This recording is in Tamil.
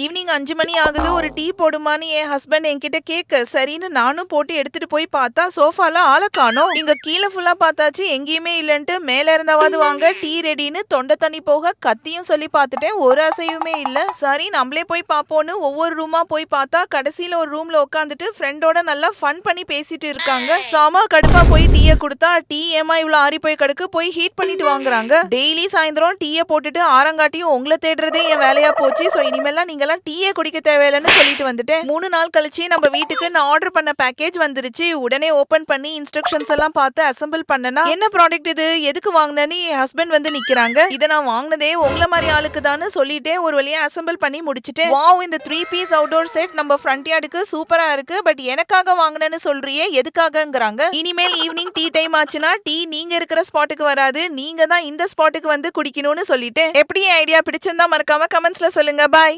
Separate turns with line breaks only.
ஈவினிங் அஞ்சு மணி ஆகுது ஒரு டீ போடுமான்னு என் ஹஸ்பண்ட் என்கிட்ட கேட்க சரின்னு நானும் போட்டு எடுத்துட்டு போய் பார்த்தா சோஃபால ஆளை காணோம். இங்க கீழே ஃபுல்லா பார்த்தாச்சு எங்கேயுமே இல்லன்ட்டு மேல இருந்தாவது வாங்க டீ ரெடின்னு தொண்டை தண்ணி போக கத்தியும் சொல்லி பார்த்துட்டேன். ஒரு அசையுமே இல்ல. சரி நம்மளே போய் பார்ப்போம்னு ஒவ்வொரு ரூமா போய் பார்த்தா கடைசியில ஒரு ரூம்ல உட்காந்துட்டு ஃப்ரெண்டோட நல்லா ஃபன் பண்ணி பேசிட்டு இருக்காங்க. சாமா கடுப்பா போய் டீயை கொடுத்தா டீ ஏமா இவ்வளவு ஆறி போய் கிடக்கு? போய் ஹீட் பண்ணிட்டு வாங்குறாங்க. டெய்லி சாயந்தரம் டீயை போட்டுட்டு ஆரங்காட்டியும் உங்களை தேடுறதே என் வேலையா போச்சு. சோ இனிமேல்லாம் நீங்க எல்லாம் டீயே குடிக்க தேவையில்லைன்னு சொல்லிட்டு வந்துட்டேன். மூணு நாள் கழிச்சு நம்ம வீட்டுக்கு நான் ஆர்டர் பண்ண பேக்கேஜ் வந்துருச்சு. உடனே ஓபன் பண்ணி இன்ஸ்ட்ரக்ஷன்ஸ் எல்லாம் பார்த்து அசெம்பிள் பண்ணனா என்ன ப்ராடக்ட் இது? எதுக்கு வாங்கினேன்னு என் ஹஸ்பண்ட் வந்து நிக்கிறாங்க. இதை நான் வாங்கினதே உங்களை மாதிரி ஆளுக்கு தான்னு சொல்லிட்டே ஒரு வழியா அசெம்பிள் பண்ணி முடிச்சிட்டேன். வாவ் இந்த த்ரீ பீஸ் அவுட்டோர் செட் நம்ம ஃப்ரண்ட் யார்டுக்கு சூப்பரா இருக்கு. பட் எனக்காக வாங்கினேன்னு சொல்றியே எதுக்காகங்கிறாங்க. இனிமேல் ஈவினிங் டீ டைம் ஆச்சுன்னா டீ நீங்க இருக்கிற ஸ்பாட்டுக்கு வராது. நீங்க தான் இந்த ஸ்பாட்டுக்கு வந்து குடிக்கணும்னு சொல்லிட்டு எப்படி ஐடியா பிடிச்சிருந்தா மறக்காம கமெண்ட்ஸ்ல சொல்லுங்க. பாய்